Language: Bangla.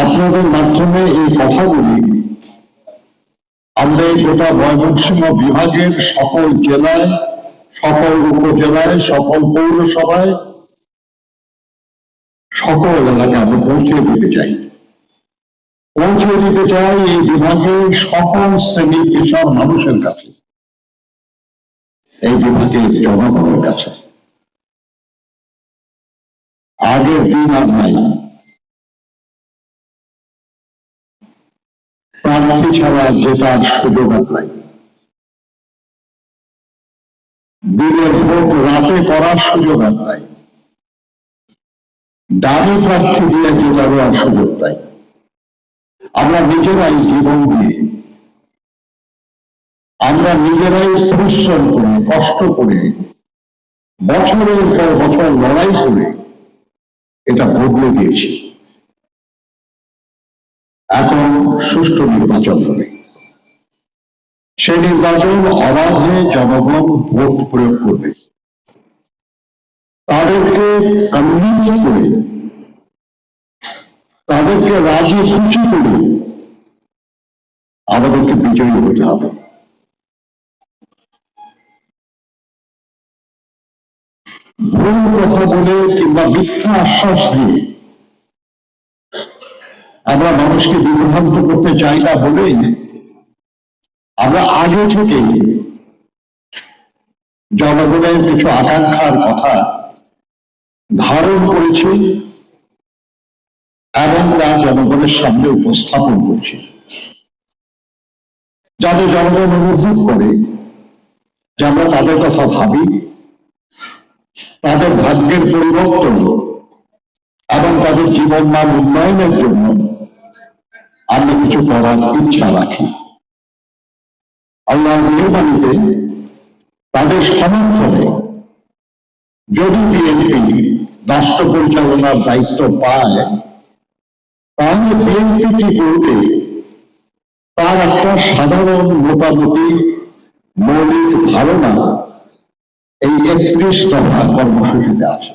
আপনাদের মাধ্যমে এই কথাগুলি আমরা এই গোটা ময়মনসিংহ বিভাগের সকল জেলায়, সকল উপজেলায়, সকল পৌরসভায়, সকল এলাকায় আমরা পৌঁছে দিতে চাই। পৌঁছে দিতে চাই এই বিভাগের সকল শ্রেণি পেশার মানুষের কাছে, এই বিভাগের জনগণের কাছে। আগের দিন আর নাই। প্রার্থী ছাড়া জেতার সুযোগ আর নাই। দিনের ভোট রাতে করার সুযোগ আর নাই। দামি প্রার্থী দিয়ে জেতারও আর সুযোগ নাই। আমরা নিজেরাই জীবন দিয়ে, আমরা নিজেরাই পরিশ্রম করে, কষ্ট করে, বছরের পর বছর লড়াই করে এটা বদলে দিয়েছি। এখন সুষ্ঠু নির্বাচন হবে। সেই নির্বাচন অবাধে জনগণ ভোট প্রয়োগ করবে। তাদেরকে কনভিন্স করে, তাদেরকে রাজি খুশি করে আমাদেরকে বিজয়ী হতে হবে। ভুল কথা বলে কিংবা মিথ্যা আশ্বাস দিয়ে আমরা মানুষকে বিভ্রান্ত করতে চাই না বলেই আমরা আগে থেকেই জনগণের কিছু আকাঙ্ক্ষার কথা ধারণ করেছি এবং তা জনগণের সামনে উপস্থাপন করছি। যাতে জনগণ অনুভব করে যে আমরা তাদের কথা ভাবি, তাদের ভাগ্যের পরিবর্তন তাদের জীবন মান উন্নয়নের জন্য আমরা কিছু করার ইচ্ছা রাখি। আল্লাহর মেহরবানিতে তাদের সমর্থনে যদি বিএনপি রাষ্ট্র পরিচালনার দায়িত্ব পায়, তাহলে বিএনপি কি করবে? তার একটা সাধারণ মোটামুটি মৌলিক ধারণা এই একত্রিশ দফা কর্মসূচিতে আছে।